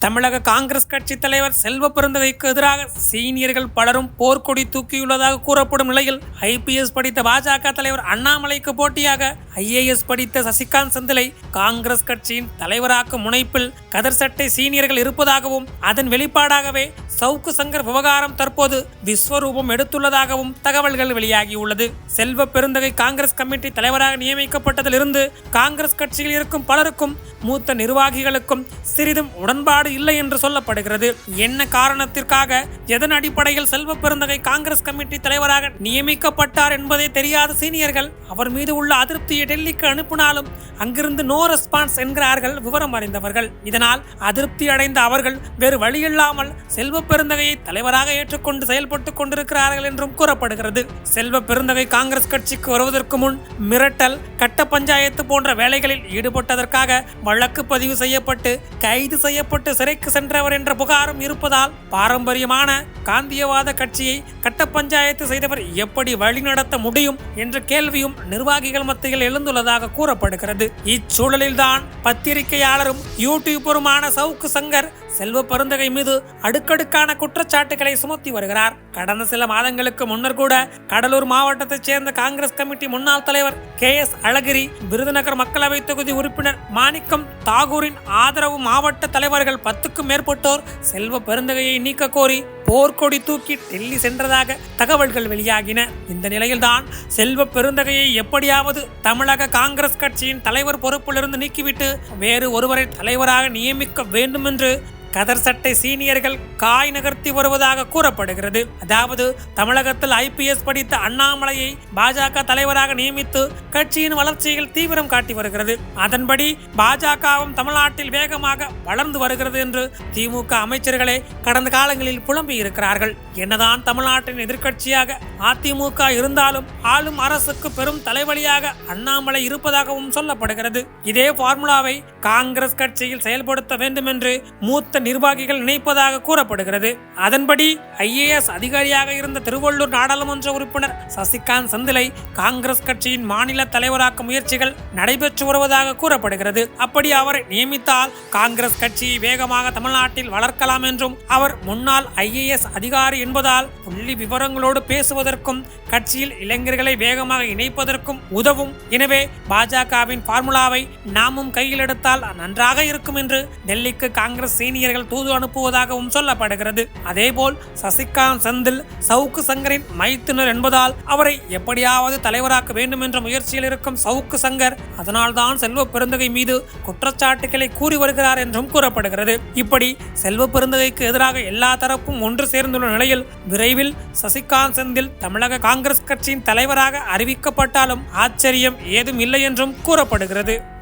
தமிழக காங்கிரஸ் கட்சி தலைவர் செல்வ பெருந்தகைக்கு எதிராக சீனியர்கள் பலரும் போர்க்கொடி தூக்கியுள்ளதாக கூறப்படும் நிலையில் ஐபிஎஸ் படித்த பாஜக தலைவர் அண்ணாமலைக்கு போட்டியாக ஐஏஎஸ் படித்த சசிகாந்த் செந்திலை காங்கிரஸ் கட்சியின் தலைவராக்கும் முனைப்பில் கதர் சட்டை சீனியர்கள் இருப்பதாகவும் அதன் வெளிப்பாடாகவே சவுக்கு சங்கர் விவகாரம் தற்போது விஸ்வரூபம் எடுத்துள்ளதாகவும் தகவல்கள் வெளியாகியுள்ளது. செல்வ பெருந்தகை காங்கிரஸ் கமிட்டி தலைவராக நியமிக்கப்பட்டதிலிருந்து காங்கிரஸ் கட்சியில் இருக்கும் பலருக்கும் மூத்த நிர்வாகிகளுக்கும் சிறிதும் உடன்பாடு இல்லை என்று சொல்லப்படுகிறது. என்ன காரணத்திற்காக? எதன் அடிப்படையில் செல்வ பெருந்தகை காங்கிரஸ் கமிட்டி தலைவராக நியமிக்கப்பட்டார் என்பதே தெரியாத சீனியர்கள் அவர் மீது உள்ள அதிருப்தியை டெல்லிக்கு அனுப்பினாலும் அங்கிருந்து நோ ரெஸ்பான்ஸ் என்கிறார்கள் விவரம் அறிந்தவர்கள். இதனால் அதிருப்தி அடைந்த அவர்கள் வேறு வழியில்லாமல் செல்வ பெருந்தகையை தலைவராக ஏற்றுக்கொண்டு செயல்பட்டுக் கொண்டிருக்கிறார்கள் என்றும் கூறப்படுகிறது. செல்வ பெருந்தகை காங்கிரஸ் கட்சிக்கு வருவதற்கு முன் மிரட்டல் கட்ட பஞ்சாயத்து போன்ற வேலைகளில் ஈடுபட்டதற்காக வழக்கு பதிவு செய்யப்பட்டு கைது செய்யப்பட்டு சிறைக்கு சென்றவர் என்ற புகாரும் இருப்பதால் பாரம்பரியமான காந்தியவாத கட்சியை கட்ட பஞ்சாயத்து செய்தவர் எப்படி வழிநடத்த முடியும் என்ற கேள்வியும் நிர்வாகிகள் மத்தியில் எழுந்துள்ளதாக கூறப்படுகிறது. இச்சூழலில்தான் பத்திரிகையாளரும் யூடியூபருமான சவுக்கு சங்கர் செல்வ பெருந்தகை மீது அடுக்கடுக்கான குற்றச்சாட்டுகளை சுமத்தி வருகிறார். கடந்த சில மாதங்களுக்கு முன்னர் கூட கடலூர் மாவட்டத்தைச் சேர்ந்த காங்கிரஸ் கமிட்டி முன்னாள் தலைவர் கே எஸ் அழகிரி விருதுநகர் மக்களவை தொகுதி உறுப்பினர் மாணிக்கம் தாகூரின் ஆதரவு மாவட்ட தலைவர்கள் பத்துக்கும் மேற்பட்டோர் செல்வ பெருந்தகையை நீக்க கோரி போர்க்கொடி தூக்கி டெல்லி சென்றதாக தகவல்கள் வெளியாகின. இந்த நிலையில்தான் செல்வ பெருந்தகையை எப்படியாவது தமிழக காங்கிரஸ் கட்சியின் தலைவர் பொறுப்பிலிருந்து நீக்கிவிட்டு வேறு ஒருவரை தலைவராக நியமிக்க வேண்டும் என்று கதர் சட்டை சீனியர்கள் காய் நகர்த்தி வருவதாக கூறப்படுகிறது. அதாவது தமிழகத்தில் ஐபிஎஸ் படித்த அண்ணாமலையை பாஜக தலைவராக நியமித்து கட்சியின் வளர்ச்சியில் தீவிரம் காட்டி வருகிறது. அதன்படி பாஜகவும் தமிழ்நாட்டில் வேகமாக வளர்ந்து வருகிறது என்று திமுக அமைச்சர்களே கடந்த காலங்களில் புலம்பி இருக்கிறார்கள் என்னதான் தமிழ்நாட்டின் எதிர்க்கட்சியாக அதிமுக இருந்தாலும் ஆளும் அரசுக்கு பெரும் தலைவலியாக அண்ணாமலை இருப்பதாகவும் சொல்லப்படுகிறது. இதே ஃபார்முலாவை காங்கிரஸ் கட்சியில் செயல்படுத்த வேண்டும் என்று மூத்த நிர்வாகிகள் நினைப்பதாக கூறப்படுகிறது. அதன்படி ஐஏஎஸ் அதிகாரியாக இருந்த திருவள்ளூர் நாடாளுமன்ற உறுப்பினர் சசிகாந்த் செந்திலை காங்கிரஸ் கட்சியின் மாநில தலைவராக்க முயற்சிகள் நடைபெற்று வருவதாக கூறப்படுகிறது. அப்படி அவரை நியமித்தால் காங்கிரஸ் கட்சியை வேகமாக தமிழ்நாட்டில் வளர்க்கலாம் என்றும் அவர் முன்னாள் ஐஏஎஸ் அதிகாரி என்பதால் புள்ளி விவரங்களோடு பேசுவதற்கும் கட்சியில் இளைஞர்களை வேகமாக இணைப்பதற்கும் உதவும். எனவே பாஜகவின் ஃபார்முலாவை நாமும் கையில் எடுத்தால் நன்றாக இருக்கும் என்று டெல்லிக்கு காங்கிரஸ் சீனியர் சீனியர்கள் தூது அனுப்புவதாகவும் சொல்லப்படுகிறது. அதேபோல் சசிகாந்த் செந்தில் சவுக்கு சங்கரின் மைத்துனர் என்பதால் அவரை எப்படியாவது தலைவராக்க வேண்டும் என்ற முயற்சியில் இருக்கும் சவுக்கு சங்கர் அதனால்தான் செல்வ பெருந்தகை மீது குற்றச்சாட்டுகளை கூறி வருகிறார் என்றும் கூறப்படுகிறது. இப்படி செல்வ பெருந்தகைக்கு எதிராக எல்லா தரப்பும் ஒன்று சேர்ந்துள்ள நிலையில் விரைவில் சசிகாந்த் செந்தில் தமிழக காங்கிரஸ் கட்சியின் தலைவராக அறிவிக்கப்பட்டாலும் ஆச்சரியம் ஏதும் இல்லை என்றும் கூறப்படுகிறது.